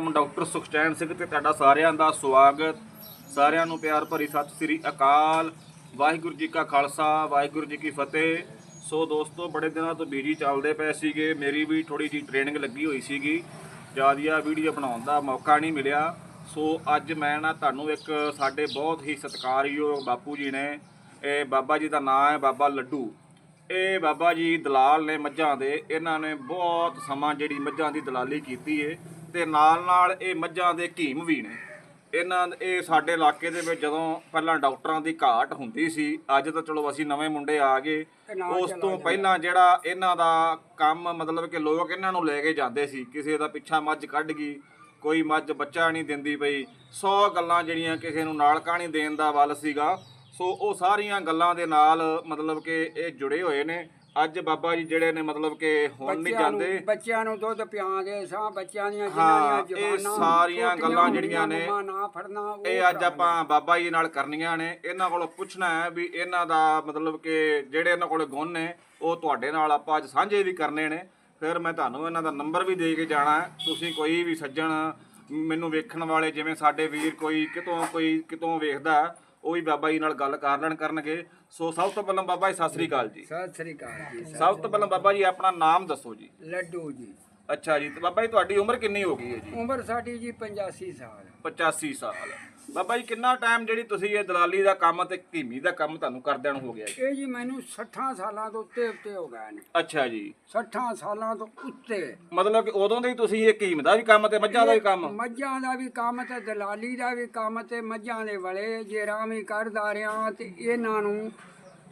ਮੈਂ ਡਾਕਟਰ ਸੁਖਚੈਨ ਸਿੰਘ ਤੇ ਤੁਹਾਡਾ ਸਾਰਿਆਂ ਦਾ ਸਵਾਗਤ। ਸਾਰਿਆਂ ਨੂੰ ਪਿਆਰ ਭਰੀ ਸਤਿ ਸ੍ਰੀ ਅਕਾਲ। ਵਾਹਿਗੁਰੂ ਜੀ ਕਾ ਖਾਲਸਾ, ਵਾਹਿਗੁਰੂ ਜੀ ਕੀ ਫਤਿਹ। ਸੋ ਦੋਸਤੋ, ਬੜੇ ਦਿਨਾਂ ਤੋਂ ਬੀਜੀ ਚੱਲਦੇ ਪਏ ਸੀਗੇ। ਮੇਰੀ ਵੀ ਥੋੜੀ ਜੀ ਟ੍ਰੇਨਿੰਗ ਲੱਗੀ ਹੋਈ ਸੀਗੀ। ਜ਼ਿਆਦਾ ਵੀਡੀਓ ਬਣਾਉਣ ਦਾ ਮੌਕਾ ਨਹੀਂ ਮਿਲਿਆ। ਸੋ ਅੱਜ ਮੈਂ ਨਾ ਤੁਹਾਨੂੰ ਇੱਕ ਸਾਡੇ ਬਹੁਤ ਹੀ ਸਤਿਕਾਰਯੋਗ ਬਾਪੂ ਜੀ ਨੇ, ਇਹ ਬਾਬਾ ਜੀ ਦਾ ਨਾਮ ਹੈ ਬਾਬਾ ਲੱਡੂ। ਇਹ ਬਾਬਾ ਜੀ ਦਲਾਲ ਨੇ ਮੱਝਾਂ ਦੇ। ਇਹਨਾਂ ਨੇ ਬਹੁਤ ਸਮਾਂ ਜਿਹੜੀ ਮੱਝਾਂ ਦੀ ਦਲਾਲੀ ਕੀਤੀ ਏ। ਤੇ ਨਾਲ ਨਾਲ ਇਹ ਮੱਝਾਂ ਦੇ ਕੀਮ ਵੀ ਨੇ। ਇਹਨਾਂ ਇਹ ਸਾਡੇ ਇਲਾਕੇ ਦੇ ਵਿੱਚ ਜਦੋਂ ਪਹਿਲਾਂ ਡਾਕਟਰਾਂ ਦੀ ਘਾਟ ਹੁੰਦੀ ਸੀ ਅੱਜ ਤਾਂ ਚਲੋ ਅਸੀਂ ਨਵੇਂ ਮੁੰਡੇ ਆ ਗਏ। ਉਸ ਤੋਂ ਪਹਿਲਾਂ ਜਿਹੜਾ ਇਹਨਾਂ ਦਾ ਕੰਮ ਮਤਲਬ ਕਿ ਲੋਕ ਇਹਨਾਂ ਨੂੰ ਲੈ ਕੇ ਜਾਂਦੇ ਸੀ ਕਿਸੇ ਦਾ ਪਿੱਛਾ ਮੱਝ ਕੱਢ ਗਈ ਕੋਈ ਮੱਝ ਬੱਚਾ ਨਹੀਂ ਦਿੰਦੀ ਪਈ। 100 ਗੱਲਾਂ ਜਿਹੜੀਆਂ ਕਿਸੇ ਨੂੰ ਨਾਲ ਕਹਾਣੀ ਦੇਣ ਦਾ ਵੱਲ ਸੀਗਾ। ਸੋ ਉਹ ਸਾਰੀਆਂ ਗੱਲਾਂ ਦੇ ਨਾਲ ਮਤਲਬ ਕਿ ਇਹ ਜੁੜੇ ਹੋਏ ਨੇ। ਅੱਜ ਬਾਬਾ ਜੀ ਜਿਹੜੇ ਨੇ ਮਤਲਬ ਕਿ ਹੁਣ ਨਹੀਂ ਬੱਚਿਆਂ ਨੂੰ- ਜਾਂਦੇ। ਬੱਚਿਆਂ ਨੂੰ ਦੁੱਧ ਪਿਆਉਂਦੇ ਸਾਂ ਬੱਚਿਆਂ ਦੀਆਂ ਹਾਂ, ਇਹ ਸਾਰੀਆਂ ਛੋਟੀਆਂ ਗੱਲਾਂ ਜਿਹੜੀਆਂ ਨੇ, ਮੰਮਾ ਨਾ ਫੜਨਾ ਉਹ ਇਹ ਅੱਜ ਆਪਾਂ ਬਾਬਾ ਜੀ ਨਾਲ ਕਰਨੀਆਂ ਨੇ। ਇਹਨਾਂ ਕੋਲੋਂ ਪੁੱਛਣਾ ਹੈ ਵੀ ਇਹਨਾਂ ਦਾ ਮਤਲਬ ਕਿ ਜਿਹੜੇ ਇਹਨਾਂ ਕੋਲੇ ਗੁਣ ਨੇ ਉਹ ਤੁਹਾਡੇ ਨਾਲ ਆਪਾਂ ਅੱਜ ਸਾਂਝੇ ਵੀ ਕਰਨੇ ਨੇ। ਫਿਰ ਮੈਂ ਤੁਹਾਨੂੰ ਇਹਨਾਂ ਦਾ ਨੰਬਰ ਵੀ ਦੇ ਕੇ ਜਾਣਾ ਹੈ। ਤੁਸੀਂ ਕੋਈ ਵੀ ਸੱਜਣ ਮੈਨੂੰ ਵੇਖਣ ਵਾਲੇ ਜਿਵੇਂ ਸਾਡੇ ਵੀਰ ਕੋਈ ਕਿਤੋਂ ਕੋਈ ਕਿਤੋਂ ਵੇਖਦਾ ਹੈ, ਉਹ ਵੀ ਬਾਬਾ ਜੀ ਨਾਲ ਗੱਲ ਕਰ ਲੈਣ ਕਰਨਗੇ। ਸੋ ਸਭ ਤੋਂ ਪਹਿਲਾਂ ਬਾਬਾ ਜੀ ਸਤਿ ਸ੍ਰੀ ਅਕਾਲ ਜੀ। ਸਤਿ ਸ੍ਰੀ ਅਕਾਲ ਜੀ ਸਭ ਤੋਂ ਪਹਿਲਾਂ ਬਾਬਾ ਜੀ ਆਪਣਾ ਨਾਮ ਦੱਸੋ ਜੀ। ਲੱਡੂ ਜੀ। ਅੱਛਾ ਜੀ ਤੇ ਬਾਬਾ ਜੀ ਤੁਹਾਡੀ ਉਮਰ ਕਿੰਨੀ ਹੋ ਗਈ ਹੈ ਜੀ? ਉਮਰ ਸਾਡੀ ਜੀ 85 ਸਾਲ। 85 ਸਾਲ। ਬਾਬਾ ਜੀ ਕਿੰਨਾ ਟਾਈਮ ਜਿਹੜੀ ਤੁਸੀਂ ਇਹ ਦਲਾਲੀ ਦਾ ਕੰਮ ਤੇ ਧੀਮੀ ਦਾ ਕੰਮ ਤੁਹਾਨੂੰ ਕਰਦਿਆਂ ਨੂੰ ਹੋ ਗਿਆ ਜੀ? ਇਹ ਜੀ ਮੈਨੂੰ 60 ਸਾਲਾਂ ਤੋਂ ਉੱਤੇ ਉੱਤੇ ਹੋ ਗਏ ਨੇ। ਅੱਛਾ ਜੀ। 60 ਸਾਲਾਂ ਤੋਂ ਉੱਤੇ। ਮਤਲਬ ਕਿ ਉਦੋਂ ਦੇ ਹੀ ਤੁਸੀਂ ਇਹ ਕੀਮ ਦਾ ਵੀ ਕੰਮ ਤੇ ਮੱਝਾਂ ਦਾ ਵੀ ਕੰਮ? ਮੱਝਾਂ ਦਾ ਵੀ ਕੰਮ ਤੇ ਦਲਾਲੀ ਦਾ ਵੀ ਕੰਮ ਤੇ ਮੱਝਾਂ ਦੇ ਵਲੇ ਜੇ ਰਾਮੀ ਕਰਦਾ ਰਿਆਂ ਤੇ ਇਹਨਾਂ ਨੂੰ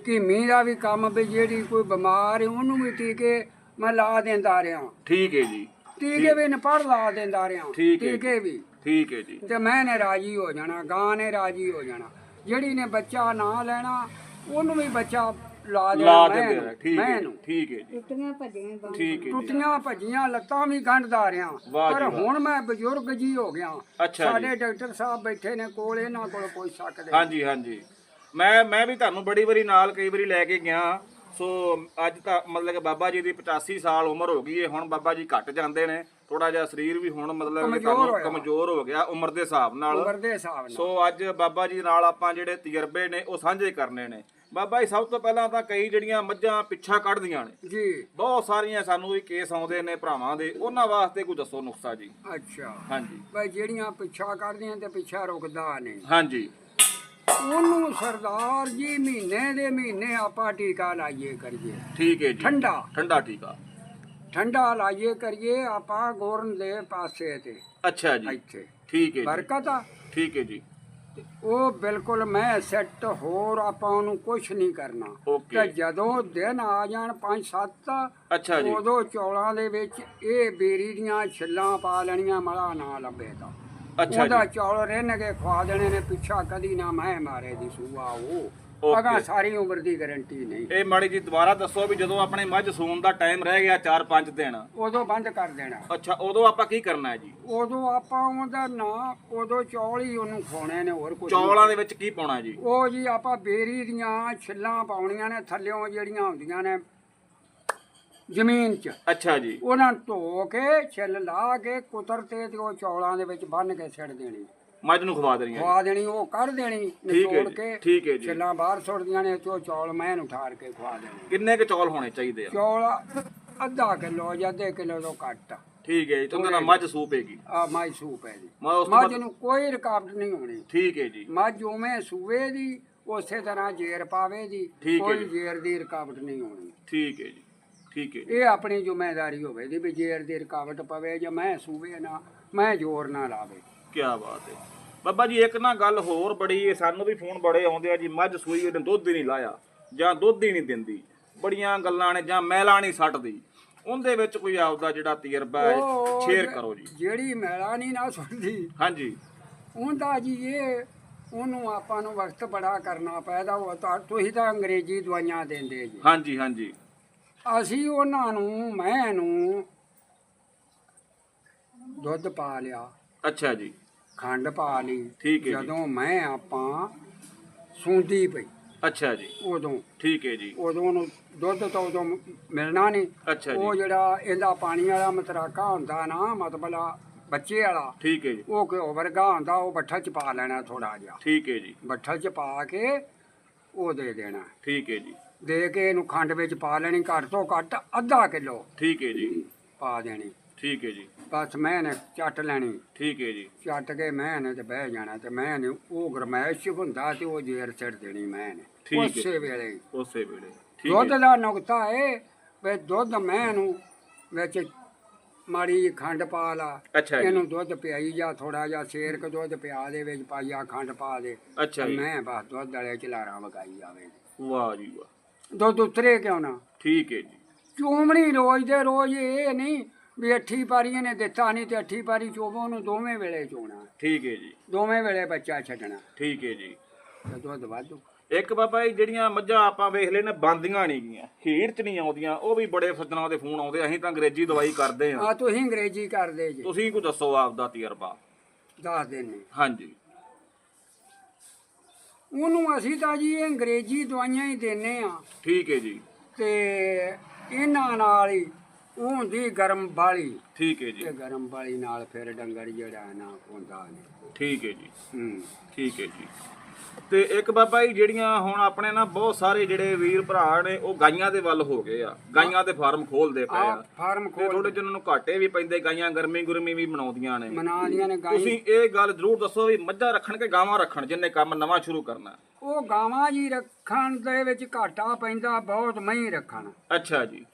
ਕੀਮੀ ਦਾ ਵੀ ਕੰਮ ਵੀ ਜਿਹੜੀ ਕੋਈ ਬਿਮਾਰ ਹੈ ਉਹਨੂੰ ਵੀ ਟੀਕੇ ਮੈਂ ਲਾ ਦਿੰਦਾ ਰਿਆਂ ਠੀਕ ਹੈ ਜੀ। ਟੀਕੇ ਵੀ ਨਪੜ ਲਾ ਦਿੰਦਾ ਰਿਆਂ ਠੀਕ ਹੈ ਟੀਕੇ ਵੀ। ਠੀਕ ਹੈ ਜੀ। ਤੇ ਮੈਂ ਨੇ ਰਾਜੀ ਹੋ ਜਾਣਾ ਗਾਂ ਨੇ ਰਾਜੀ ਹੋ ਜਾਣਾ। ਜਿਹੜੀ ਨੇ ਬੱਚਾ ਨਾ ਲੈਣਾ ਉਹਨੂੰ ਵੀ ਬੱਚਾ ਲਾ ਦੇਣਾ ਮੈਂ ਠੀਕ ਹੈ ਠੀਕ ਹੈ ਜੀ। ਟੁੱਟੀਆਂ ਭੱਜੀਆਂ ਠੀਕ ਹੈ ਟੁੱਟੀਆਂ ਭੱਜੀਆਂ ਲੱਤਾਂ ਵੀ ਗੰਢਦਾ ਰਿਆਂ ਪਰ। ਹੁਣ ਮੈਂ ਬਜ਼ੁਰਗ ਜੀ ਹੋ ਗਿਆ। ਸਾਡੇ ਡਾਕਟਰ ਸਾਹਿਬ ਬੈਠੇ ਨੇ ਕੋਲ ਇਹਨਾਂ ਕੋਲ ਪੁੱਛ ਸਕਦੇ ਹਾਂਜੀ ਹਾਂਜੀ। ਮੈਂ ਮੈਂ ਵੀ ਤੁਹਾਨੂੰ ਬੜੀ ਵਾਰੀ ਨਾਲ ਕਈ ਵਾਰੀ ਲੈ ਕੇ ਗਿਆ। ਸੋ ਅੱਜ ਤਾਂ ਮਤਲਬ ਕਿ ਬਾਬਾ ਜੀ ਦੀ 85 ਸਾਲ ਉਮਰ ਹੋ ਗਈ ਹੈ ਹੁਣ ਬਾਬਾ ਜੀ ਘਟ ਜਾਂਦੇ ਨੇ। ਥੋੜਾ ਜਿਹਾ ਸਰੀਰ ਵੀ ਹੁਣ ਮਤਲਬ ਕਿ ਕਮਜ਼ੋਰ ਤੁਹਾਨੂੰ ਹੋਇਆ। ਕਮਜ਼ੋਰ ਹੋ ਗਿਆ ਉਮਰ ਦੇ ਹਿਸਾਬ ਨਾਲ। ਉਮਰ ਦੇ ਹਿਸਾਬ ਨਾਲ। ਸੋ ਅੱਜ ਬਾਬਾ ਜੀ ਨਾਲ ਆਪਾਂ ਜਿਹੜੇ ਤਜਰਬੇ ਨੇ ਉਹ ਸਾਂਝੇ ਕਰਨੇ ਨੇ। ਬਾਬਾ ਜੀ ਸਭ ਤੋਂ ਪਹਿਲਾਂ ਤਾਂ ਕਈ ਜਿਹੜੀਆਂ ਮੱਝਾਂ ਪਿੱਛਾ ਕੱਢਦੀਆਂ ਨੇ। ਜੀ। ਬਹੁਤ ਸਾਰੀਆਂ ਸਾਨੂੰ ਵੀ ਕੇਸ ਆਉਂਦੇ ਨੇ ਭਰਾਵਾਂ ਦੇ। ਉਹਨਾਂ ਵਾਸਤੇ ਕੋਈ ਦੱਸੋ ਨੁਕਸਾ ਜੀ। ਅੱਛਾ। ਹਾਂਜੀ। ਬਈ ਜਿਹੜੀਆਂ ਪਿੱਛਾ ਕਰਦੀਆਂ ਤੇ ਪਿੱਛਾ ਰੁਕਦਾ ਨਹੀਂ। ਹਾਂਜੀ। ਉਹਨੂੰ ਸਰਦਾਰ ਜੀ ਮਹੀਨੇ ਦੇ ਮਹੀਨੇ ਆਪਾਂ ਟੀਕਾ ਲਾਈਏ ਕਰੀਏ। ਠੀਕ ਹੈ ਜੀ। ਠੰਡਾ। ਠੰਡਾ ਟੀਕਾ। ਠੰਡਾ ਲਾਈਏ ਕਰੀਏ ਆਪਾਂ ਗੋਰਨ ਦੇ ਪਾਸੇ ਤੇ। ਅੱਛਾ ਜੀ। ਇੱਥੇ। ਠੀਕ ਹੈ ਜੀ। ਬਰਕਤ ਆ। ਠੀਕ ਹੈ ਜੀ। ਉਹ ਬਿਲਕੁਲ ਮੈਂ ਸੈੱਟ ਹੋਰ ਆਪਾਂ ਉਹਨੂੰ ਕੁਝ ਨਹੀਂ ਕਰਨਾ। ਤੇ ਜਦੋਂ ਦਿਨ ਆ ਜਾਣ 5-7 ਅੱਛਾ ਜੀ। ਉਦੋਂ ਚੌਲਾਂ ਦੇ ਵਿੱਚ ਇਹ ਬੇਰੀ ਦੀਆਂ ਛਿੱਲਾਂ ਪਾ ਲੈਣੀਆਂ ਮਲਾ ਨਾ ਲੱਭੇ ਤਾਂ। ਅੱਛਾ ਉਹਦਾ ਚੌਲ ਕੇ ਖਵਾ ਦੇਣੇ ਨੇ ਪਿੱਛਾ ਕਦੀ ਨਾ ਮੈਂ ਮਾਰੇ ਦੀ ਸੂਆ ਉਹ। ਅਗਾ ਸਾਰੀ ਉਮਰ ਦੀ ਗਾਰੰਟੀ ਨਹੀਂ। ਇਹ ਮਾੜੀ ਜੀ ਦੁਬਾਰਾ ਦੱਸੋ ਵੀ ਜਦੋਂ ਆਪਣੇ ਮੱਝ ਸੂਣ ਦਾ ਟਾਈਮ ਰਹਿ ਗਿਆ 4-5 ਦਿਨ। ਉਦੋਂ ਬੰਦ ਕਰ ਦੇਣਾ। ਅੱਛਾ ਉਦੋਂ ਆਪਾਂ ਕੀ ਕਰਨਾ ਹੈ ਜੀ? ਉਦੋਂ ਆਪਾਂ ਉਹਦਾ ਨਾਂ ਉਦੋਂ ਚੌਲ ਹੀ ਉਹਨੂੰ ਖਵਾਉਣੇ ਨੇ ਹੋਰ ਕੁਝ ਚੌਲਾਂ ਦੇ ਵਿੱਚ ਕੀ ਪਾਉਣਾ ਜੀ? ਉਹ ਜੀ ਆਪਾਂ ਬੇਰੀ ਦੀਆਂ ਛਿੱਲਾਂ ਪਾਉਣੀਆਂ ਨੇ ਥੱਲਿਓਂ ਜਿਹੜੀਆਂ ਹੁੰਦੀਆਂ ਨੇ ਜ਼ਮੀਨ 'ਚ। ਅੱਛਾ ਜੀ। ਉਹਨਾਂ ਨੂੰ ਧੋ ਕੇ ਛਿੱਲ ਲਾ ਕੇ ਕੁਤਰ ਤੇ ਤੇ ਉਹ ਚੌਲਾਂ ਦੇ ਵਿੱਚ ਬੰਨ ਕੇ ਛੱਡ ਦੇਣੀ। ਮੱਝ ਨੂੰ ਖਵਾ ਦੇਣੀ ਖਵਾ ਦੇਣੀ ਉਹ ਕੱਢ ਦੇਣੀ ਠੀਕ ਹੈ ਨਿਚੋੜ ਜੀ, ਕੇ ਠੀਕ ਹੈ ਜੀ। ਛਿੱਲਾਂ ਬਾਹਰ ਸੁੱਟਦੀਆਂ ਨੇ ਤੇ ਉਹ ਚੌਲ ਮੈਂ ਨੂੰ ਠਾਰ ਕੇ ਖਵਾ ਦੇਣੇ। ਕਿੰਨੇ ਕੁ ਚੌਲ ਹੋਣੇ ਚਾਹੀਦੇ ਆ? ਚੌਲ ਅੱਧਾ ਕਿਲੋ ਜਾਂ ਅੱਧੇ ਕਿਲੋ ਤੋਂ ਘੱਟ। ਠੀਕ ਹੈ ਜੀ ਉਹਦੇ ਨਾਲ ਮੱਝ ਸੂਪੇਗੀ ਆ ਮਾਈ ਸੂਪ ਹੈ ਜੀ। ਮੈਂ ਉਸ ਤੋਂ ਮੱਝ ਬਾਅਦ ਨੂੰ ਕੋਈ ਰੁਕਾਵਟ ਨਹੀਂ ਹੋਣੀ। ਠੀਕ ਹੈ ਜੀ। ਮੱਝ ਉਵੇਂ ਸੂਏ ਦੀ ਉਸੇ ਤਰ੍ਹਾਂ ਜੇਰ ਪਾਵੇ ਦੀ ਠੀਕ ਹੈ ਕੋਈ ਜੀ। ਜੇਰ ਦੀ ਰੁਕਾਵਟ ਨਹੀਂ ਹੋਣੀ। ਠੀਕ ਹੈ ਜੀ। ਠੀਕ ਹੈ ਇਹ ਆਪਣੀ ਜ਼ਿੰਮੇਵਾਰੀ ਹੋਵੇ ਦੀ ਵੀ ਜੇਰ ਦੀ ਰੁਕਾਵਟ ਪਵੇ ਜਾਂ ਮੈਂ ਸੂਵੇ ਨਾ ਮੈਂ ਜ਼ੋਰ ਨਾ ਲਾਵੇ। ਕੀ ਬਾਤ ਹੈ। ਬਾਬਾ ਜੀ ਇੱਕ ਨਾ ਗੱਲ ਹੋਰ ਬੜੀ ਹੈ ਸਾਨੂੰ ਵੀ ਫੋਨ ਬੜੇ ਆਉਂਦੇ ਆ ਜੀ ਮੱਝ ਸੂਈ ਉਹਨੇ ਦੁੱਧ ਹੀ ਨਹੀਂ ਲਾਇਆ ਜਾਂ ਦੁੱਧ ਹੀ ਨਹੀਂ ਦਿੰਦੀ ਬੜੀਆਂ ਗੱਲਾਂ ਨੇ ਜਾਂ ਮੈਲਾ ਨਹੀਂ ਸੱਟਦੀ। ਉਹਦੇ ਵਿੱਚ ਕੋਈ ਆਪਦਾ ਜਿਹੜਾ ਤਜਰਬਾ ਹੈ ਸ਼ੇਅਰ ਕਰੋ ਜੀ। ਜਿਹੜੀ ਮੈਲਾ ਨਹੀਂ ਨਾ ਸੁਣਦੀ ਹਾਂਜੀ। ਉਹਦਾ ਜੀ ਇਹ ਉਹਨੂੰ ਆਪਾਂ ਨੂੰ ਵਕਤ ਬੜਾ ਕਰਨਾ ਪੈਦਾ ਉਹ ਤਾਂ ਤੁਸੀਂ ਤਾਂ ਅੰਗਰੇਜ਼ੀ ਦਵਾਈਆਂ ਦਿੰਦੇ ਜੀ। ਹਾਂਜੀ ਹਾਂਜੀ। ਅਸੀਂ ਉਹਨਾਂ ਨੂੰ ਮੈਂ ਨੂੰ ਦੁੱਧ ਪਾ ਲਿਆ। ਅੱਛਾ ਜੀ। ਖੰਡ ਪਾ ਲਈ। ਠੀਕ ਹੈ ਜੀ। ਜਦੋਂ ਮੈਂ ਆਪਾਂ ਸੁੰਦੀ ਪਈ ਅੱਛਾ ਜੀ। ਉਦੋਂ। ਠੀਕ ਹੈ ਜੀ। ਉਦੋਂ ਨੂੰ ਦੁੱਧ ਤਾਂ ਉਦੋਂ ਮਿਲਣਾ ਨਹੀਂ। ਅੱਛਾ ਉਹ ਜੀ ਜਿਹੜਾ ਇਹਦਾ ਪਾਣੀ ਵਾਲਾ ਮਤਰਾਕਾ ਹੁੰਦਾ ਨਾ ਮਤਲਬ ਬੱਚੇ ਵਾਲਾ ਠੀਕ ਹੈ ਜੀ। ਉਹ ਘਿਓ ਵਰਗਾ ਹੁੰਦਾ ਉਹ ਬੱਠਲ ਚ ਪਾ ਲੈਣਾ ਥੋੜਾ ਜਿਹਾ। ਠੀਕ ਹੈ ਜੀ। ਬੱਠਲ ਚ ਪਾ ਕੇ ਉਹ ਦੇ ਦੇਣਾ। ਠੀਕ ਹੈ ਜੀ। ਦੇ ਕੇ ਇਹਨੂੰ ਖੰਡ ਵਿੱਚ ਪਾ ਲੈਣੀ ਘੱਟ ਤੋਂ ਘੱਟ ਅੱਧਾ ਕਿਲੋ। ਠੀਕ ਹੈ ਜੀ। ਪਾ ਦੇਣੀ। ਠੀਕ ਹੈ ਜੀ। ਬਸ ਮੈਂ ਨੇ ਚੱਟ ਲੈਣੀ। ਠੀਕ ਹੈ ਜੀ। ਚੱਟ ਕੇ ਮੈਂ ਨੇ ਤੇ ਬਹਿ ਜਾਣਾ ਤੇ ਮੈਂ ਨੇ ਉਹ ਗਰਮੈਸ਼ ਹੁੰਦਾ ਤੇ ਉਹ ਜੇਰ ਛੱਡ ਦੇਣੀ ਮੈਂ ਨੇ। ਠੀਕ ਹੈ। ਉਸੇ ਵੇਲੇ। ਹੀ। ਉਸੇ ਵੇਲੇ। ਠੀਕ ਦੁੱਧ ਹੈ ਦਾ ਨੁਕਤਾ ਏ ਵੀ ਦੁੱਧ ਮੈਂ ਨੂੰ ਵਿੱਚ ਮਾੜੀ ਖੰਡ ਪਾ ਲਾ। ਇਹਨੂੰ ਦੁੱਧ ਪਿਆਈ ਜਾ ਥੋੜਾ ਜਿਹਾ ਸ਼ੇਰ ਕ ਦੁੱਧ ਪਿਆ ਦੇ ਵਿੱਚ ਪਾਈਆ ਖੰਡ ਪਾ ਦੇ। ਮੈਂ ਬਸ ਦੁੱਧ ਵਾਲੇ ਚਲਾਰਾਂ ਵਗਾਈ ਜਾਵੇ। ਵਾਹ ਜੀ ਵਾਹ। ਦੁੱਧ ਉਤਰੇ ਕਿਉਂ ਨਾ? ਠੀਕ ਹੈ ਜੀ। ਚੋਮਣੀ ਰੋਜ਼ ਦੇ ਰੋਜ਼ ਇਹ ਨਹੀਂ ਵੀ ਅੱਠੀ ਪਾਰੀਆਂ ਨੇ ਦਿੱਤਾ ਨਹੀਂ ਤੇ ਅੱਠੀ ਪਾਰੀ ਚੋਵੋ ਨੂੰ ਦੋਵੇਂ ਵੇਲੇ ਚੋਣਾ। ਠੀਕ ਹੈ ਜੀ। ਦੋਵੇਂ ਵੇਲੇ ਬੱਚਾ ਛੱਡਣਾ। ਠੀਕ ਹੈ ਜੀ। ਤੇ ਦੁੱਧ ਵਾਧੂ। ਇੱਕ ਬਾਬਾ ਜੀ ਜਿਹੜੀਆਂ ਮੱਝਾਂ ਆਪਾਂ ਵੇਖ ਲੈਨੇ ਬੰਦੀਆਂ ਨਹੀਂ ਗੀਆਂ। ਹੀਰ ਚ ਨਹੀਂ ਆਉਂਦੀਆਂ ਉਹ ਵੀ ਬੜੇ ਸੱਜਣਾ ਦੇ ਫੋਨ ਆਉਂਦੇ ਅਸੀਂ ਤਾਂ ਅੰਗਰੇਜ਼ੀ ਦਵਾਈ ਕਰਦੇ ਆ ਆ ਤੁਸੀਂ ਅੰਗਰੇਜ਼ੀ ਕਰਦੇ ਜੀ। ਤੁਸੀਂ ਕੋ ਦੱਸੋ ਆਪਦਾ ਤਜਰਬਾ। ਦੱਸ ਦਿੰਨੇ ਹਾਂਜੀ। ਉਹਨੂੰ ਅਸੀਂ ਤਾਂ ਜੀ ਇਹ ਅੰਗਰੇਜ਼ੀ ਦਵਾਈਆਂ ਹੀ ਦਿੰਨੇ ਆ ਠੀਕ ਹੈ ਜੀ। ਤੇ ਇਹਨਾਂ ਨਾਲ ਹੀ ਉਹ ਹੁੰਦੀ ਗਰਮ ਬਾਲੀ। ਠੀਕ ਹੈ ਜੀ। ਤੇ ਗਰਮ ਬਾਲੀ ਨਾਲ ਫਿਰ ਡੰਗਰ ਜਿਹੜਾ ਨਾ ਹੁੰਦਾ ਨੇ ਠੀਕ ਹੈ ਜੀ। ਹੂੰ। ਠੀਕ ਹੈ ਜੀ। ਤੇ ਇੱਕ ਬਾਬਾ ਜੀ ਜਿਹੜੀਆਂ ਹੁਣ ਆਪਣੇ ਨਾ ਬਹੁਤ ਸਾਰੇ ਜਿਹੜੇ ਵੀਰ ਭਰਾ ਨੇ ਉਹ ਗਾਈਆਂ ਦੇ ਵੱਲ ਹੋ ਗਏ ਆ। ਗਾਈਆਂ ਦੇ ਫਾਰਮ ਖੋਲਦੇ ਪਏ ਆ। ਫਾਰਮ ਤੇ ਖੋਲ ਥੋੜੇ ਜਿਹਨਾਂ ਨੂੰ ਘਾਟੇ ਵੀ ਪੈਂਦੇ ਗਾਈਆਂ ਗਰਮੀ ਗੁਰਮੀ ਵੀ ਮਨਾਉਂਦੀਆਂ ਨੇ। ਮਨਾ ਦੀਆਂ ਨੇ ਗਾਈ। ਤੁਸੀਂ ਇਹ ਗੱਲ ਜ਼ਰੂਰ ਦੱਸੋ ਵੀ ਮੱਝਾਂ ਰੱਖਣ ਕੇ ਗਾਵਾਂ ਰੱਖਣ ਜਿੰਨੇ ਕੰਮ ਨਵਾਂ ਸ਼ੁਰੂ ਕਰਨਾ। ਉਹ ਗਾਵਾਂ ਜੀ ਰੱਖਣ ਦੇ ਵਿੱਚ ਘਾਟਾ ਪੈਂਦਾ ਬਹੁਤ ਮਹੀਂ ਰੱਖਣ। ਅੱਛਾ ਜੀ।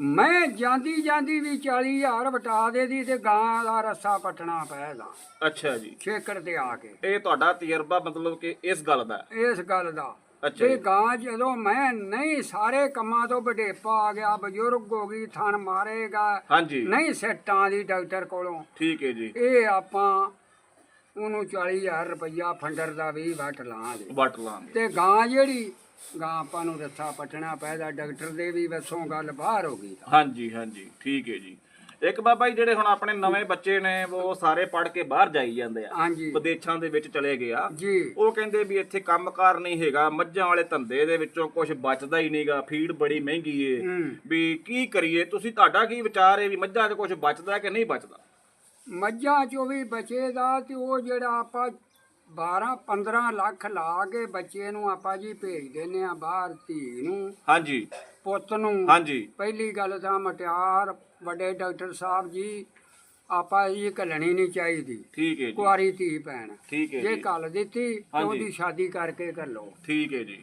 ਮੈਂ ਜਾਂਦੀ ਜਾਂਦੀ ਵੀ 40000 ਵਟਾ ਦੇ ਦੀ ਤੇ ਗਾਂ ਦਾ ਰੱਸਾ ਪਟਣਾ ਪੈਦਾ ਅੱਛਾ ਜੀ। ਛੇਕੜ ਤੇ ਆ ਕੇ। ਇਹ ਤੁਹਾਡਾ ਤਜਰਬਾ ਮਤਲਬ ਕਿ ਇਸ ਗੱਲ ਦਾ ਹੈ। ਇਸ ਗੱਲ ਦਾ। ਅੱਛਾ ਤੇ ਜੀ। ਗਾਂ ਜਦੋਂ ਮੈਂ ਨਹੀਂ ਸਾਰੇ ਕੰਮਾਂ ਤੋਂ ਵਡੇਪਾ ਆ ਗਿਆ ਬਜ਼ੁਰਗ ਹੋ ਗਈ ਥਣ ਮਾਰੇਗਾ ਹਾਂਜੀ। ਨਹੀਂ ਸੱਟਾਂ ਦੀ ਡਾਕਟਰ ਕੋਲੋਂ। ਠੀਕ ਹੈ ਜੀ। ਇਹ ਆਪਾਂ ਉਹਨੂੰ 40000 ਰੁਪਇਆ ਫੰਡਰ ਦਾ ਵੀ ਵਟ ਲਾਂਗੇ। ਵਟ ਲਾਂਗੇ। ਤੇ ਗਾਂ ਜਿਹੜੀ ਗਾਂ ਆਪਾਂ ਨੂੰ ਰੱਸਾ ਪਟਣਾ ਪੈਦਾ ਡਾਕਟਰ ਦੇ ਵੀ ਵਸੋਂ ਗੱਲ ਬਾਹਰ ਹੋ ਗਈ ਤਾਂ। ਹਾਂਜੀ ਹਾਂਜੀ ਠੀਕ ਹੈ ਜੀ। ਇੱਕ ਬਾਬਾ ਜੀ ਜਿਹੜੇ ਹੁਣ ਆਪਣੇ ਨਵੇਂ ਬੱਚੇ ਨੇ ਉਹ ਸਾਰੇ ਪੜ ਕੇ ਬਾਹਰ ਜਾਈ ਜਾਂਦੇ ਆ। ਹਾਂਜੀ। ਵਿਦੇਸ਼ਾਂ ਦੇ ਵਿੱਚ ਚਲੇ ਗਏ ਆ। ਜੀ। ਉਹ ਕਹਿੰਦੇ ਵੀ ਇੱਥੇ ਕੰਮਕਾਰ ਨਹੀਂ ਹੈਗਾ ਮੱਝਾਂ ਵਾਲੇ ਧੰਦੇ ਦੇ ਵਿੱਚੋਂ ਕੁਝ ਬਚਦਾ ਹੀ ਨਹੀਂਗਾ ਫੀਡ ਬੜੀ ਮਹਿੰਗੀ ਏ। ਹੂੰ। ਵੀ ਕੀ ਕਰੀਏ ਤੁਸੀਂ ਤੁਹਾਡਾ ਕੀ ਵਿਚਾਰ ਹੈ ਵੀ ਮੱਝਾਂ 'ਚ ਕੁਝ ਬਚਦਾ ਕਿ ਨਹੀਂ ਬਚਦਾ? ਮੱਝਾਂ ਚੋਂ ਵੀ ਬਚੇ ਦਾ ਤੇ ਉਹ ਜਿਹੜਾ ਆਪਾਂ 12 15 ਲੱਖ ਲਾ ਕੇ ਬੱਚੇ ਨੂੰ ਆਪਾਂ ਜੀ ਭੇਜ ਦਿੰਨੇ ਆ ਬਾਹਰ ਧੀ ਨੂੰ। ਹਾਂਜੀ। ਪੁੱਤ ਨੂੰ। ਹਾਂਜੀ। ਪਹਿਲੀ ਗੱਲ ਤਾਂ ਮਟਿਆਰ ਵੱਡੇ ਡਾਕਟਰ ਸਾਹਿਬ ਜੀ ਆਪਾਂ ਇਹ ਘੱਲਣੀ ਨਹੀਂ ਚਾਹੀਦੀ। ਠੀਕ ਹੈ ਜੀ। ਕੁਆਰੀ ਧੀ ਭੈਣ। ਠੀਕ ਹੈ ਜੇ ਜੀ। ਘੱਲ ਦਿੱਤੀ ਤਾਂ ਹਾਂਜੀ। ਉਹਦੀ ਸ਼ਾਦੀ ਕਰਕੇ ਘੱਲੋ। ਠੀਕ ਹੈ ਜੀ।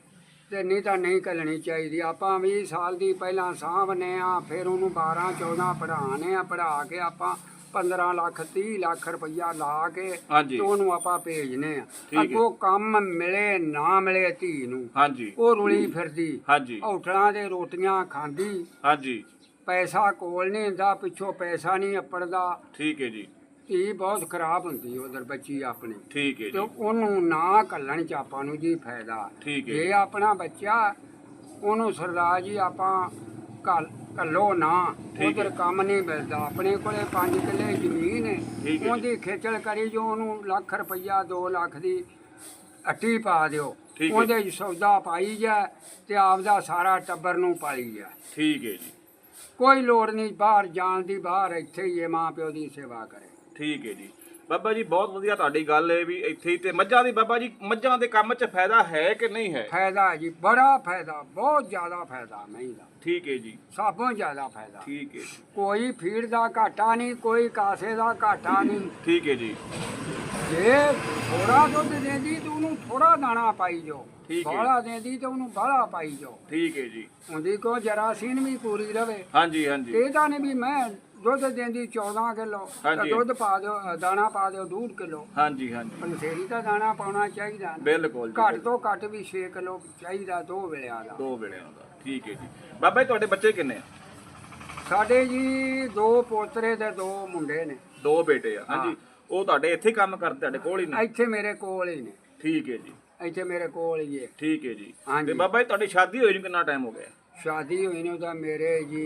ਤੇ ਨਹੀਂ ਤਾਂ ਨਹੀਂ ਘੱਲਣੀ ਚਾਹੀਦੀ। ਆਪਾਂ 20 ਸਾਲ ਦੀ ਪਹਿਲਾਂ ਸਾਂਭਨੇ ਆ ਫਿਰ ਉਹਨੂੰ 12 14 ਪੜ੍ਹਾਣੇ ਆ ਪੜ੍ਹਾ ਕੇ ਆਪਾਂ 15 ਲੱਖ 30 ਲੱਖ ਰੁਪਈਆ ਲਾ ਕੇ ਹਾਂਜੀ। ਤੇ ਉਹਨੂੰ ਆਪਾਂ ਭੇਜਨੇ ਆ। ਹੈ। ਅੱਗੋਂ ਕੰਮ ਮਿਲੇ ਨਾ ਮਿਲੇ ਧੀ ਨੂੰ ਹਾਂਜੀ। ਉਹ ਰੁਲੀ ਫਿਰਦੀ। ਹਾਂਜੀ। ਹੋਟਲਾਂ ਦੇ ਰੋਟੀਆਂ ਖਾਂਦੀ। ਹਾਂਜੀ। ਪੈਸਾ ਕੋਲ ਨਹੀਂ ਹੁੰਦਾ ਪਿੱਛੋਂ ਪੈਸਾ ਨਹੀਂ ਅੱਪੜਦਾ। ਠੀਕ ਹੈ ਜੀ। ਧੀ ਬਹੁਤ ਖਰਾਬ ਹੁੰਦੀ ਉਧਰ ਬੱਚੀ ਆਪਣੀ। ਠੀਕ ਹੈ ਤੇ ਜੀ ਉਹਨੂੰ ਨਾ ਕੱਲਣ ਚ ਆਪਾਂ ਨੂੰ ਜੀ ਫਾਇਦਾ। ਠੀਕ ਹੈ ਜੀ ਆਪਣਾ ਬੱਚਾ ਉਹਨੂੰ ਸਰਦਾਰ ਜੀ ਆਪਾਂ ਕੱਲ ਕੱਲੋ ਨਾ ਉਧਰ ਕੰਮ ਨਹੀਂ ਮਿਲਦਾ। ਆਪਣੇ ਕੋਲੇ 5 ਕਿੱਲੇ ਜ਼ਮੀਨ ਹੈ। ਉਹਦੀ ਖੇਚਲ ਕਰੀ ਜੋ ਉਹਨੂੰ ਲੱਖ ਰੁਪਈਆ 2 ਲੱਖ ਦੀ ਅੱਟੀ ਪਾ ਦਿਓ। ਉਹਦੇ 'ਚ ਸੌਦਾ ਪਾਈ ਜਾ ਤੇ ਆਪਦਾ ਸਾਰਾ ਟੱਬਰ ਨੂੰ ਪਾਲੀ ਜਾ ਠੀਕ ਹੈ ਜੀ। ਕੋਈ ਲੋੜ ਨਹੀਂ ਬਾਹਰ ਜਾਣ ਦੀ ਬਾਹਰ ਇੱਥੇ ਹੀ ਮਾਂ ਪਿਓ ਦੀ ਸੇਵਾ ਕਰੇ। ਠੀਕ ਹੈ ਜੀ। ਬਾਬਾ ਜੀ ਬਹੁਤ ਵਧੀਆ ਤੁਹਾਡੀ ਗੱਲ ਹੈ ਵੀ ਇੱਥੇ ਹੀ ਤੇ ਮੱਝਾਂ ਦੀ ਬਾਬਾ ਜੀ ਮੱਝਾਂ ਦੇ ਕੰਮ 'ਚ ਫਾਇਦਾ ਹੈ ਕਿ ਨਹੀਂ ਹੈ? ਫਾਇਦਾ ਹੈ ਜੀ ਬੜਾ ਫਾਇਦਾ ਬਹੁਤ ਜ਼ਿਆਦਾ ਫਾਇਦਾ ਨਹੀਂ ਦਾ। ਠੀਕ ਹੈ ਜੀ। ਸਭੋਂ ਜ਼ਿਆਦਾ ਫਾਇਦਾ। ਠੀਕ ਹੈ ਜੀ। ਕੋਈ ਫੀਡ ਦਾ ਘਾਟਾ ਨਹੀਂ ਕੋਈ ਕਾਸੇ ਦਾ ਘਾਟਾ ਨਹੀਂ। ਠੀਕ ਹੈ ਜੀ। ਜੇ ਥੋੜਾ ਦੁੱਧ ਦੇਂਦੀ ਤੇ ਉਹਨੂੰ ਥੋੜਾ ਦਾਣਾ ਪਾਈ ਜੋ ਠੀਕ ਹੈ। ਬਾਹਲਾ ਦੇਂਦੀ ਤੇ ਉਹਨੂੰ ਬਾਹਲਾ ਪਾਈ ਜੋ ਠੀਕ ਹੈ ਜੀ। ਉਹਦੀ ਕੋ ਜਰਾਸੀਨ ਵੀ ਪੂਰੀ ਰਵੇ। ਹਾਂਜੀ ਹਾਂਜੀ। ਇਹ ਤਾਂ ਨਹੀਂ ਵੀ ਮੈਂ ਦੁੱਧ ਦੇਂਦੀ 14 ਕਿਲੋ ਹਾਂਜੀ। ਦੁੱਧ ਪਾ ਦਿਓ ਅ, ਦਾਣਾ ਪਾ ਦਿਓ 2 ਕਿਲੋ। ਹਾਂਜੀ ਹਾਂਜੀ। ਪੰਸੇਰੀ ਦਾ ਦਾਣਾ ਪਾਉਣਾ ਚਾਹੀਦਾ। ਬਿਲਕੁਲ ਜੀ ਘੱਟ ਤੋਂ ਘੱਟ ਵੀ 6 ਕਿਲੋ ਚਾਹੀਦਾ ਦੋ ਵੇਲਿਆਂ ਦਾ। ਦੋ ਵੇਲਿਆਂ ਦਾ ਠੀਕ ਹੈ ਜੀ। ਬਾਬਾ ਜੀ ਤੁਹਾਡੇ ਬੱਚੇ ਕਿੰਨੇ ਆ? ਸਾਡੇ ਜੀ ਦੋ ਪੋਤਰੇ ਤੇ ਦੋ ਮੁੰਡੇ ਨੇ। ਦੋ ਬੇਟੇ ਆ ਹਾਂਜੀ। ਉਹ ਤੁਹਾਡੇ ਇੱਥੇ ਹੀ ਕੰਮ ਕਰਦੇ ਤੁਹਾਡੇ ਕੋਲ ਹੀ ਨੇ? ਇੱਥੇ ਮੇਰੇ ਕੋਲ ਹੀ ਨੇ। ਠੀਕ ਹੈ ਜੀ। ਇੱਥੇ ਮੇਰੇ ਕੋਲ ਹੀ ਹੈ। ਠੀਕ ਹੈ ਜੀ। ਹਾਂਜੀ। ਤੇ ਬਾਬਾ ਜੀ ਤੁਹਾਡੀ ਸ਼ਾਦੀ ਹੋਈ ਨੂੰ ਕਿੰਨਾ ਟਾਈਮ ਹੋ ਗਿਆ? ਸ਼ਾਦੀ ਹੋਈ ਨੂੰ ਤਾਂ ਮੇਰੇ ਜੀ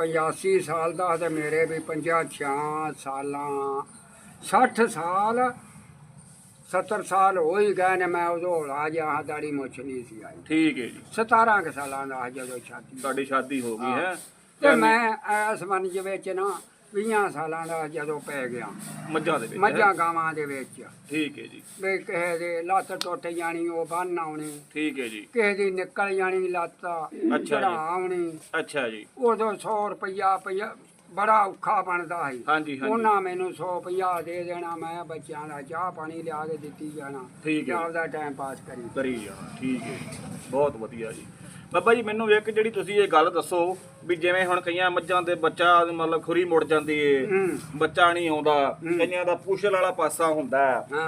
85 ਸਾਲ ਦਾ ਤੇ ਮੇਰੇ ਵੀ 56 ਸਾਲਾਂ 60 ਸਾਲ 70 ਸਾਲ ਹੋ ਹੀ ਗਏ ਨੇ ਮੈਂ ਉਦੋਂ ਜਿਹਾ ਹਾਂ ਦਾੜੀ ਮੁੱਛ ਨਹੀਂ ਸੀ ਆਈ। ਠੀਕ ਹੈ ਜੀ। 17 ਕੁ ਸਾਲਾਂ ਦਾ ਜਦੋਂ ਸ਼ਾਦੀ ਤੁਹਾਡੀ ਸ਼ਾਦੀ ਹੋ ਗਈ ਹੈ। ਤੇ ਮੈਂ ਇਸ ਵਣਜ ਵਿੱਚ ਨਾ 20 ਸਾਲਾਂ ਦਾ ਜਦੋਂ ਪੈ ਗਿਆ। ਮੱਝਾਂ ਦੇ ਵਿੱਚ ਮੱਝਾਂ ਗਾਵਾਂ ਦੇ ਵਿੱਚ। ਠੀਕ ਹੈ ਜੀ। ਵੀ ਕਿਸੇ ਦੇ ਲੱਤ ਟੁੱਟ ਜਾਣੀ ਉਹ ਬੰਨ ਆਉਣੀ। ਠੀਕ ਹੈ ਜੀ। ਕਿਸੇ ਦੀ ਨਿਕਲ ਜਾਣੀ ਲੱਤ ਜੀ। ਚੜਾ ਆਉਣੀ। ਅੱਛਾ ਜੀ। ਉਦੋਂ 100 ਰੁਪਈਆ ਪਈਆ ਬੜਾ ਔਖਾ ਬਣਦਾ ਸੀ। ਹਾਂਜੀ ਹਾਂਜੀ। ਉਹਨਾਂ ਮੈਨੂੰ 100 ਰੁਪਈਆ ਦੇ ਦੇਣਾ ਮੈਂ ਬੱਚਿਆਂ ਦਾ ਚਾਹ ਪਾਣੀ ਲਿਆ ਕੇ ਦਿੱਤੀ ਜਾਣਾ। ਠੀਕ ਹੈ। ਆਪਦਾ ਟਾਈਮ ਪਾਸ ਕਰੀ। ਕਰੀ ਜਾਣਾ ਠੀਕ ਹੈ। ਜੀ। ਬਹੁਤ ਵਧੀਆ ਜੀ। ਬਾਬਾ ਜੀ ਮੈਨੂੰ ਇੱਕ ਜਿਹੜੀ ਤੁਸੀਂ ਇਹ ਗੱਲ ਦੱਸੋ ਵੀ ਜਿਵੇਂ ਹੁਣ ਕਈਆਂ ਮੱਝਾਂ ਦੇ ਬੱਚਾ ਮਤਲਬ ਖੁਰੀ ਮੁੜ ਜਾਂਦੀ ਏ ਬੱਚਾ ਨਹੀਂ ਆਉਂਦਾ ਕਈਆਂ ਦਾ ਪੁੱਛਲ ਵਾਲਾ ਪਾਸਾ ਹੁੰਦਾ।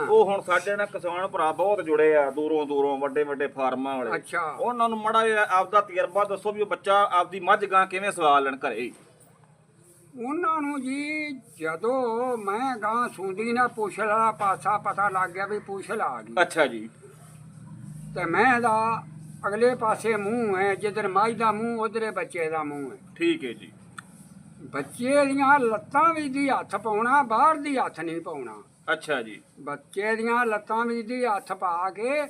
ਉਹ ਹੁਣ ਸਾਡੇ ਨਾਲ ਕਿਸਾਨ ਭਰਾ ਬਹੁਤ ਜੁੜੇ ਆ ਦੂਰੋਂ ਦੂਰੋਂ ਵੱਡੇ ਵੱਡੇ ਫਾਰਮਾਂ ਵਾਲੇ। ਉਹਨਾਂ ਨੂੰ ਮੜਾ ਆਪਦਾ ਤਜਰਬਾ ਦੱਸੋ ਵੀ ਉਹ ਬੱਚਾ ਆਪਦੀ ਮੱਝ ਗਾਂ ਕਿਵੇਂ ਸਵਾਲ ਲੈਣ ਘਰੇ। ਉਹਨਾਂ ਨੂੰ ਜੀ ਜਦੋਂ ਮੈਂ ਗਾਂ ਸੁੰਦੀ ਨਾ ਪੁੱਛਲ ਵਾਲਾ ਪਾਸਾ ਪਤਾ ਲੱਗ ਗਿਆ ਵੀ ਪੁੱਛਲ ਆ ਗਈ। ਅੱਛਾ ਜੀ। ਤੇ ਮੈਂ ਦਾ ਅਗਲੇ ਪਾਸੇ ਮੂੰਹ ਹੈ ਜਿੱਧਰ ਮਾਈ ਦਾ ਮੂੰਹ ਉਧਰੇ ਬੱਚੇ ਦਾ ਮੂੰਹ ਹੈ। ਠੀਕ ਹੈ ਜੀ। ਬੱਚੇ ਦੀਆਂ ਲੱਤਾਂ ਵੀ ਦੀ ਹੱਥ ਪਾਉਣਾ ਬਾਹਰ ਦੀ ਹੱਥ ਨਹੀਂ ਪਾਉਣਾ। ਅੱਛਾ ਜੀ। ਬੱਚੇ ਦੀਆਂ ਲੱਤਾਂ ਵੀ ਦੀ ਹੱਥ ਪਾ ਕੇ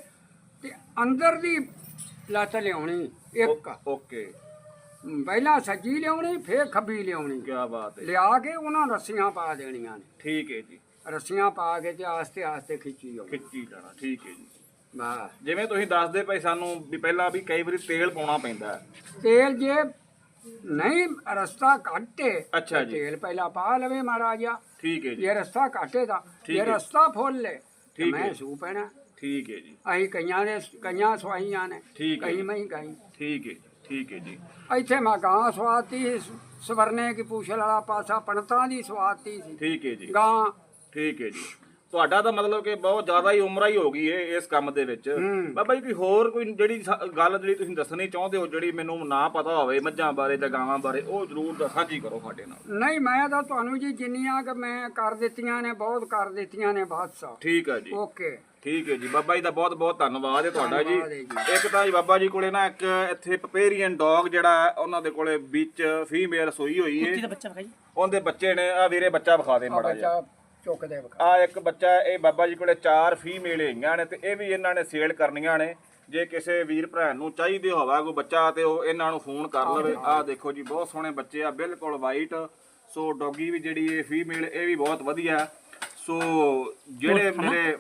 ਤੇ ਅੰਦਰ ਦੀ ਲੱਤ ਲਿਆਉਣੀ ਇੱਕ। ਓਕੇ। ਪਹਿਲਾਂ ਸੱਜੀ ਲਿਆਉਣੀ ਫਿਰ ਖੱਬੀ ਲਿਆਉਣੀ। ਕੀ ਬਾਤ ਹੈ ਲਿਆ ਕੇ ਉਹਨਾਂ ਰੱਸੀਆਂ ਪਾ ਦੇਣੀਆਂ ਨੇ। ਠੀਕ ਹੈ ਜੀ। ਰੱਸੀਆਂ ਪਾ ਕੇ ਤੇ ਆਸਤੇ ਆਸਤੇ ਖਿੱਚੀ ਜਾਓ ਖਿੱਚੀ ਜਾਣਾ ਠੀਕ ਹੈ ਜੀ। ਬਸ ਜਿਵੇਂ ਤੁਸੀਂ ਦੱਸਦੇ ਪਏ ਸਾਨੂੰ ਵੀ ਪਹਿਲਾਂ ਵੀ ਕਈ ਵਾਰੀ ਤੇਲ ਪਾਉਣਾ ਪੈਂਦਾ ਹੈ। ਤੇਲ ਜੇ ਨਹੀਂ ਰਸਤਾ ਘੱਟੇ ਅੱਛਾ ਜੀ। ਤੇਲ ਪਹਿਲਾਂ ਪਾ ਲਵੇ ਮਹਾਰਾਜਾ ਠੀਕ ਹੈ ਜੀ ਇਹ ਰਸਤਾ ਘਾਟੇ ਦਾ ਠੀਕ ਇਹ ਹੈ। ਰਸਤਾ ਫੁੱਲ ਲੈ ਤੇ ਠੀਕ ਹੈ। ਮੈਂ ਸੂ ਪੈਣਾ ਠੀਕ ਹੈ ਜੀ ਅਸੀਂ ਕਈਆਂ ਦੇ ਕਈਆਂ ਸਵਾਈਆਂ ਨੇ ਠੀਕ ਹੈ। ਕਈ ਮੈਂ ਕਈ ਠੀਕ ਹੈ ਠੀਕ ਹੈ ਜੀ ਇੱਥੇ ਮੈਂ ਗਾਂ ਸਵਾਤੀ ਸਵਰਨੇ ਕੀ ਪੂਛਲ ਵਾਲਾ ਪਾਸਾ ਪਣਤਾਂ ਦੀ ਸਵਾਤੀ ਸੀ ਠੀਕ ਹੈ ਜੀ ਗਾਂ ਠੀਕ ਹੈ ਜੀ ਤੁਹਾਡਾ ਤਾਂ ਮਤਲਬ ਕਿ ਬਹੁਤ ਜ਼ਿਆਦਾ ਹੀ ਉਮਰ ਹੀ ਹੋ ਗਈ ਏ ਇਸ ਕੰਮ ਦੇ ਵਿੱਚ। ਹੂੰ। ਬਾਬਾ ਜੀ ਕੋਈ ਹੋਰ ਕੋਈ ਜਿਹੜੀ ਸ- ਗੱਲ ਜਿਹੜੀ ਤੁਸੀਂ ਦੱਸਣੀ ਚਾਹੁੰਦੇ ਹੋ ਜਿਹੜੀ ਮੈਨੂੰ ਨਾ ਪਤਾ ਹੋਵੇ ਮੱਝਾਂ ਬਾਰੇ ਜਾਂ ਗਾਵਾਂ ਬਾਰੇ ਉਹ ਜ਼ਰੂਰ ਦੱਸ- ਸਾਂਝੀ ਕਰੋ ਸਾਡੇ ਨਾਲ। ਨਹੀਂ ਮੈਂ ਤਾਂ ਤੁਹਾਨੂੰ ਜੀ ਜਿੰਨੀਆਂ ਕਿ ਮੈਂ ਕਰ ਦਿੱਤੀਆਂ ਨੇ ਬਹੁਤ ਕਰ ਦਿੱਤੀਆਂ ਨੇ ਬਾਦਸ਼ਾਹ। ਠੀਕ ਹੈ ਜੀ। ਓਕੇ। ਠੀਕ ਹੈ ਜੀ। ਬਾਬਾ ਜੀ ਦਾ ਬਹੁਤ ਬਹੁਤ ਧੰਨਵਾਦ ਹੈ ਤੁਹਾਡਾ ਜੀ। ਧੰਨਵਾਦ ਹੈ ਜੀ। ਇੱਕ ਤਾਂ ਜੀ ਬਾਬਾ ਜੀ ਕੋਲੇ ਨਾ ਇੱਕ ਇੱਥੇ ਪਪੇਰੀਅਨ ਡੌਗ ਜਿਹੜਾ ਹੈ, ਉਹਨਾਂ ਦੇ ਕੋਲੇ ਵਿੱਚ ਫੀਮੇਲ ਸੋਈ ਹੋਈ ਏ। ਦਾ ਬੱਚਾ ਵਿਖਾਈ। ਉਹਦੇ ਬੱਚੇ ਨੇ ਆ ਵੀਰੇ ਬੱਚਾ ਵਿਖਾ ਦੇ ਮੜਾ ਬੱਚਾ ਚੁੱਕ ਦੇ ਵਿਖਾ ਆ ਇੱਕ ਬੱਚਾ ਇਹ ਬਾਬਾ ਜੀ ਕੋਲੇ ਚਾਰ ਫੀਮੇਲ ਹੈਗੀਆਂ ਨੇ ਤੇ ਇਹ ਵੀ ਇਹਨਾਂ ਨੇ ਸੇਲ ਕਰਨੀਆਂ ਨੇ ਜੇ ਕਿਸੇ ਵੀਰ ਭਰਾ ਨੂੰ ਚਾਹੀਦੇ ਹੋਵਾ ਕੋਈ ਬੱਚਾ ਤੇ ਉਹ ਇਹਨਾਂ ਨੂੰ ਫੋਨ ਕਰ ਲਵੇ ਆ ਦੇਖੋ ਜੀ ਬਹੁਤ ਸੋਹਣੇ ਬੱਚੇ ਆ ਬਿਲਕੁਲ ਵਾਈਟ ਸੋ ਡੌਗੀ ਵੀ ਜਿਹੜੀ ਇਹ ਫੀਮੇਲ ਇਹ ਵੀ ਬਹੁਤ ਵਧੀਆ। ਸੋ ਜਿਹੜੇ ਮੇਰੇ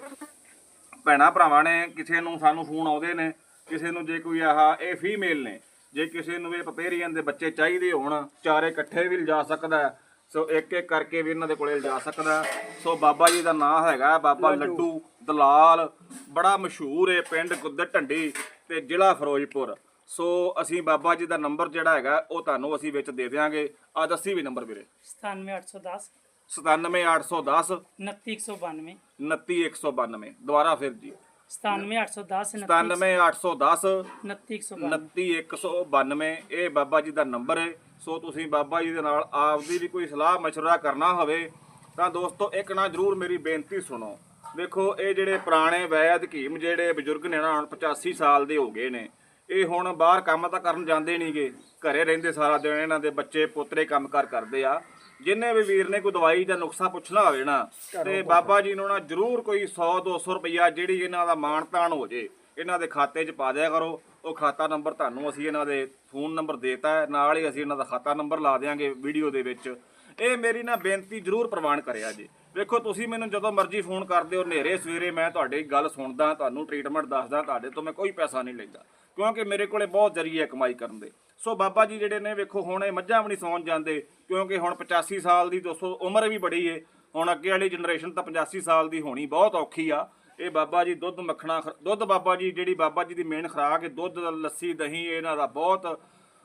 ਭੈਣਾ ਭਰਾਵਾਂ ਨੇ ਕਿਸੇ ਨੂੰ ਸਾਨੂੰ ਫੋਨ ਆਉਂਦੇ ਨੇ ਕਿਸੇ ਨੂੰ ਜੇ ਕੋਈ ਆਹ ਇਹ ਫੀਮੇਲ ਨੇ ਜੇ ਕਿਸੇ ਨੂੰ ਇਹ ਪਪੇਰੀਅਨ ਦੇ ਬੱਚੇ ਚਾਹੀਦੇ ਹੋਣ ਚਾਰੇ ਇਕੱਠੇ ਵੀ ਲਿਜਾ ਸਕਦਾ ਹੈ। ਸੋ ਇੱਕ ਇੱਕ ਕਰਕੇ ਵੀ ਇਹਨਾਂ ਦੇ ਕੋਲੇ ਲਿਜਾ ਸਕਦਾ। ਸੋ ਬਾਬਾ ਜੀ ਦਾ ਨਾਮ ਹੈਗਾ ਬਾਬਾ ਲੱਡੂ। ਦਲਾਲ। ਬੜਾ ਮਸ਼ਹੂਰ ਹੈ ਪਿੰਡ ਗੁੱਦਰ ਢੰਡੀ ਤੇ ਜ਼ਿਲ੍ਹਾ ਫਿਰੋਜ਼ਪੁਰ। ਸੋ ਅਸੀਂ ਬਾਬਾ ਜੀ ਦਾ ਨੰਬਰ ਜਿਹੜਾ ਹੈਗਾ ਉਹ ਤੁਹਾਨੂੰ ਅਸੀਂ ਵਿੱਚ ਦੇ ਦਿਆਂਗੇ। ਆ ਦੱਸੀ ਵੀ ਨੰਬਰ ਵੀਰੇ। 97810 97810 29192 29192 ਦੁਬਾਰਾ ਫਿਰ ਜੀ। 97810 97810 29192 29192 ਇਹ ਬਾਬਾ ਜੀ ਦਾ ਨੰਬਰ ਹੈ। ਸੋ ਤੁਸੀਂ ਬਾਬਾ ਜੀ ਦੇ ਨਾਲ ਆਪਦੀ ਵੀ ਕੋਈ ਸਲਾਹ مشورہ ਕਰਨਾ ਹੋਵੇ ਤਾਂ ਦੋਸਤੋ ਇੱਕ ਨਾ ਜਰੂਰ ਮੇਰੀ ਬੇਨਤੀ ਸੁਣੋ ਵੇਖੋ ਇਹ ਜਿਹੜੇ ਪੁਰਾਣੇ ਵੈਦ ਹਕੀਮ ਜਿਹੜੇ ਬਜ਼ੁਰਗ ਨੇ ਨਾ ਹੁਣ 85 ਸਾਲ ਦੇ ਹੋ ਗਏ ਨੇ ਇਹ ਹੁਣ ਬਾਹਰ ਕੰਮ ਤਾਂ ਕਰਨ ਜਾਂਦੇ ਨਹੀਂਗੇ ਘਰੇ ਰਹਿੰਦੇ ਸਾਰਾ ਦਿਨ ਇਹਨਾਂ ਦੇ ਬੱਚੇ ਪੋਤਰੇ ਕੰਮ ਕਾਰ ਕਰਦੇ ਆ ਜਿੰਨੇ ਵੀ ਵੀਰ ਨੇ ਕੋਈ ਦਵਾਈ ਜਾਂ ਨੁਕਸਾ ਪੁੱਛਣਾ ਹੋਵੇ ਨਾ ਤੇ ਬਾਬਾ ਜੀ ਨੂੰ ਨਾ ਜਰੂਰ ਕੋਈ 100 200 ਰੁਪਈਆ ਜਿਹੜੀ ਇਹਨਾਂ ਦਾ ਮਾਣ ਤਾਣ ਹੋ ਜੇ ਇਹਨਾਂ ਦੇ ਖਾਤੇ 'ਚ ਪਾ ਦਿਆ ਕਰੋ ਉਹ ਖਾਤਾ ਨੰਬਰ ਤੁਹਾਨੂੰ ਅਸੀਂ ਇਹਨਾਂ ਦੇ ਫੋਨ ਨੰਬਰ ਦੇਤਾ ਹੈ। ਨਾਲ ਹੀ ਅਸੀਂ ਇਹਨਾਂ ਦਾ ਖਾਤਾ ਨੰਬਰ ਲਾ ਦਿਆਂਗੇ ਵੀਡੀਓ ਦੇ ਵਿੱਚ। ਇਹ ਮੇਰੀ ਨਾ ਬੇਨਤੀ ਜਰੂਰ ਪ੍ਰਵਾਨ ਕਰਿਆ ਜੀ। ਵੇਖੋ, ਤੁਸੀਂ ਮੈਨੂੰ ਜਦੋਂ ਮਰਜ਼ੀ ਫੋਨ ਕਰਦੇ ਹੋ ਹਨੇਰੇ, ਸਵੇਰੇ ਮੈਂ ਤੁਹਾਡੀ ਗੱਲ ਸੁਣਦਾ, ਤੁਹਾਨੂੰ ਟ੍ਰੀਟਮੈਂਟ ਦੱਸਦਾ, ਤੁਹਾਡੇ ਤੋਂ ਮੈਂ ਕੋਈ ਪੈਸਾ ਨਹੀਂ ਲੈਂਦਾ। ਕਿਉਂਕਿ ਮੇਰੇ ਕੋਲੇ ਬਹੁਤ ਜ਼ਰੀਏ ਕਮਾਈ ਕਰਨ ਦੇ। ਸੋ ਬਾਬਾ ਜੀ ਜਿਹੜੇ ਨੇ, ਵੇਖੋ, ਹੁਣ ਇਹ ਮੱਝਾਂ ਵੀ ਨਹੀਂ ਸੌਣ ਜਾਂਦੇ, ਕਿਉਂਕਿ ਹੁਣ 85 ਸਾਲ ਦੀ ਦੋਸਤੋ ਉਮਰ ਵੀ ਬੜੀ ਏ। ਹੁਣ ਅੱਗੇ ਵਾਲੀ ਜਨਰੇਸ਼ਨ ਤਾਂ 85 ਸਾਲ ਦੀ ਹੋਣੀ ਬਹੁਤ ਔਖੀ ਆ। ਇਹ ਬਾਬਾ ਜੀ ਦੁੱਧ ਮੱਖਣਾ ਖ- ਦੁੱਧ ਬਾਬਾ ਜੀ, ਜਿਹੜੀ ਬਾਬਾ ਜੀ ਦੀ ਮੇਨ ਖੁਰਾਕ ਹੈ, ਦੁੱਧ, ਲੱਸੀ, ਦਹੀਂ ਇਹਨਾਂ ਦਾ ਬਹੁਤ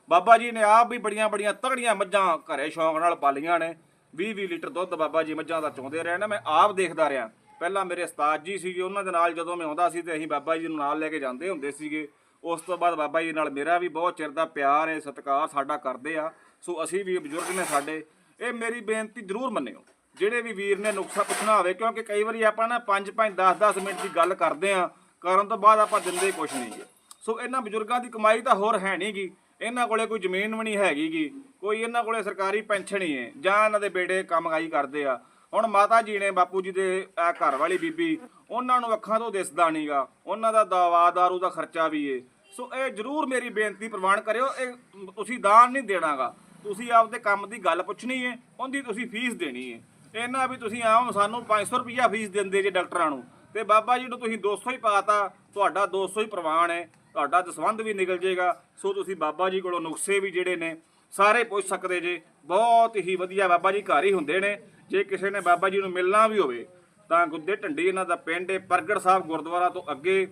ਬਾਬਾ ਜੀ ਨੇ ਆਪ ਵੀ ਬੜੀਆਂ ਬੜੀਆਂ ਤਗੜੀਆਂ ਮੱਝਾਂ ਘਰੇ ਸ਼ੌਂਕ ਨਾਲ ਪਾਲੀਆਂ ਨੇ। 20 20 ਲੀਟਰ ਦੁੱਧ ਬਾਬਾ ਜੀ ਮੱਝਾਂ ਦਾ ਚੋਂਦੇ ਰਹੇ ਨਾ, ਮੈਂ ਆਪ ਦੇਖਦਾ ਰਿਹਾ। ਪਹਿਲਾਂ ਮੇਰੇ ਉਸਤਾਦ ਜੀ ਸੀਗੇ, ਉਹਨਾਂ ਦੇ ਨਾਲ ਜਦੋਂ ਮੈਂ ਆਉਂਦਾ ਸੀ ਤੇ ਅਸੀਂ ਬਾਬਾ ਜੀ ਨੂੰ ਨਾਲ ਲੈ ਕੇ ਜਾਂਦੇ ਹੁੰਦੇ ਸੀਗੇ। ਉਸ ਤੋਂ ਬਾਅਦ ਬਾਬਾ ਜੀ ਨਾਲ ਮੇਰਾ ਵੀ ਬਹੁਤ ਚਿਰ ਦਾ ਪਿਆਰ ਹੈ, ਸਤਿਕਾਰ ਸਾਡਾ ਕਰਦੇ ਆ। ਸੋ ਅਸੀਂ ਵੀ ਬਜ਼ੁਰਗ ਨੇ ਸਾਡੇ। ਇਹ ਮੇਰੀ ਬੇਨਤੀ ਜ਼ਰੂਰ ਮੰਨਿਓ। ਜਿਹੜੇ ਵੀ ਵੀਰ ਨੇ ਨੁਕਸਾ ਪੁੱਛਣਾ ਹੋਵੇ, ਕਿਉਂਕਿ ਕਈ ਵਾਰੀ ਆਪਾਂ ਨਾ 5 5 10 10 ਮਿੰਟ ਦੀ ਗੱਲ ਕਰਦੇ ਆ ਕਰਨ ਤੋਂ ਬਾਅਦ ਆਪਾਂ ਦਿੰਦੇ ਕੁਝ ਨਹੀਂ ਗੇ। ਸੋ ਇਹਨਾਂ ਬਜ਼ੁਰਗਾਂ ਦੀ ਕਮਾਈ ਤਾਂ ਹੋਰ ਹੈ ਨਹੀਂ ਗੀ। ਇਹਨਾਂ ਕੋਲੇ ਕੋਈ ਜ਼ਮੀਨ ਵੀ ਨਹੀਂ ਹੈਗੀ ਗੀ। ਕੋਈ ਇਹਨਾਂ ਕੋਲੇ ਸਰਕਾਰੀ ਪੈਨਸ਼ਨ ਹੀ ਹੈ ਜਾਂ ਇਹਨਾਂ ਦੇ ਬੇਟੇ ਕੰਮਕਾਈ ਕਰਦੇ ਆ। ਹੁਣ ਮਾਤਾ ਜੀ ਨੇ, ਬਾਪੂ ਜੀ ਦੇ ਘਰ ਵਾਲੀ ਬੀਬੀ, ਉਹਨਾਂ ਨੂੰ ਅੱਖਾਂ ਤੋਂ ਦਿਸਦਾ ਨਹੀਂਗਾ ਉਹਨਾਂ ਦਾ ਦਵਾ, ਦਾਰੂ ਦਾ ਖਰਚਾ ਵੀ ਏ। ਸੋ ਇਹ ਜਰੂਰ ਮੇਰੀ ਬੇਨਤੀ ਪ੍ਰਵਾਨ ਕਰਿਓ, ਇਹ ਤੁਸੀਂ ਦਾਨ ਨਹੀਂ ਦੇਣਾਗਾ ਤੁਸੀਂ ਆਪਦੇ ਕੰਮ ਦੀ ਗੱਲ ਪੁੱਛਣੀ ਹੈ ਉਹਦੀ ਤੁਸੀਂ ਫੀਸ ਦੇਣੀ ਹੈ ਇਹਨਾਂ ਵੀ ਤੁਸੀਂ ਆਓ ਸਾਨੂੰ 500 ਰੁਪਈਆ ਫੀਸ ਦਿੰਦੇ ਜੇ ਡਾਕਟਰਾਂ ਨੂੰ। ਤੇ ਬਾਬਾ ਜੀ ਨੂੰ ਤੁਸੀਂ 200 ਹੀ ਪਾਤਾ ਤੁਹਾਡਾ 200 ਹੀ ਪ੍ਰਵਾਨ ਹੈ ਤੁਹਾਡਾ ਦਸਵੰਧ ਵੀ ਨਿਕਲ ਜਾਏਗਾ ਸੋ ਤੁਸੀਂ ਬਾਬਾ ਜੀ ਕੋਲੋਂ ਨੁਕਸੇ ਵੀ ਜਿਹੜੇ ਨੇ ਸਾਰੇ ਪੁੱਛ ਸਕਦੇ ਜੇ। ਬਹੁਤ ਹੀ ਵਧੀਆ ਬਾਬਾ ਜੀ ਘਰ ਹੀ ਹੁੰਦੇ ਨੇ। ਜੇ ਕਿਸੇ ਨੇ ਬਾਬਾ ਜੀ ਨੂੰ ਮਿਲਣਾ ਵੀ ਹੋਵੇ ਤਾਂ ਗੁੱਦੇ ਢੰਡੀ ਇਹਨਾਂ ਦਾ ਪਿੰਡ ਹੈ ਪ੍ਰਗਟ ਸਾਹਿਬ ਗੁਰਦੁਆਰਾ ਤੋਂ ਅੱਗੇ।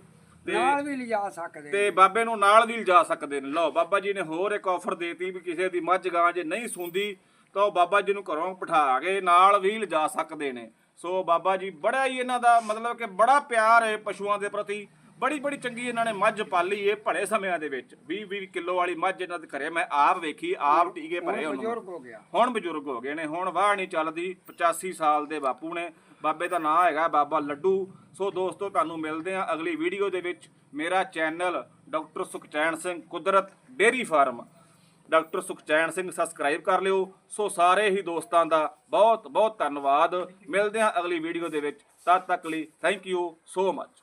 ਤੇ ਨਾਲ ਵੀ ਲਿਜਾ ਸਕਦੇ ਤੇ ਬਾਬੇ ਨੂੰ ਨਾਲ ਵੀ ਲਿਜਾ ਸਕਦੇ ਨੇ। ਲਓ ਬਾਬਾ ਜੀ ਨੇ ਹੋਰ ਇੱਕ ਆਫਰ ਦੇਤੀ ਵੀ ਕਿਸੇ ਦੀ ਮੱਝ ਗਾਂ ਜੇ ਨਹੀਂ ਸੁੰਦੀ ਤਾਂ ਉਹ ਬਾਬਾ ਜੀ ਨੂੰ ਘਰੋਂ ਬਿਠਾ ਕੇ ਨਾਲ ਵੀ ਲਿਜਾ ਸਕਦੇ ਨੇ। ਸੋ ਬਾਬਾ ਜੀ ਬੜਾ ਹੀ ਇਹਨਾਂ ਦਾ ਮਤਲਬ ਕਿ ਬੜਾ ਪਿਆਰ ਹੈ ਪਸ਼ੂਆਂ ਦੇ ਪ੍ਰਤੀ। ਬੜੀ ਬੜੀ ਚੰਗੀ ਇਹਨਾਂ ਨੇ ਮੱਝ ਪਾਲੀ ਏ ਭੜੇ ਸਮਿਆਂ ਦੇ ਵਿੱਚ। 20 20 ਕਿਲੋ ਵਾਲੀ ਮੱਝ ਇਹਨਾਂ ਦੇ ਘਰੇ ਮੈਂ ਆਪ ਵੇਖੀ ਆਪ ਟੀਕੇ ਭਰੇ ਹੁਣ ਬਜ਼ੁਰਗ ਹੋ ਗਿਆ। ਹੁਣ ਬਜ਼ੁਰਗ ਹੋ ਗਏ ਨੇ ਹੁਣ ਵਾਹ ਨਹੀਂ ਚੱਲਦੀ। 85 ਸਾਲ ਦੇ ਬਾਪੂ ਨੇ ਬਾਬੇ ਦਾ ਨਾਮ ਹੈਗਾ ਬਾਬਾ ਲੱਡੂ। ਸੋ ਦੋਸਤੋ ਤੁਹਾਨੂੰ ਮਿਲਦੇ ਹਾਂ ਅਗਲੀ ਵੀਡੀਓ ਦੇ ਵਿੱਚ। ਮੇਰਾ channel doctor Sukhchain Singh Kudrat dairy farm. Doctor Sukhchain Singh subscribe ਕਰ ਲਿਓ। ਸੋ ਸਾਰੇ ਹੀ ਦੋਸਤਾਂ ਦਾ ਬਹੁਤ ਬਹੁਤ ਧੰਨਵਾਦ। ਮਿਲਦੇ ਹਾਂ ਅਗਲੀ ਵੀਡੀਓ ਦੇ ਵਿੱਚ। ਤਦ ਤੱਕ ਲਈ ਥੈਂਕ ਯੂ ਸੋ ਮਚ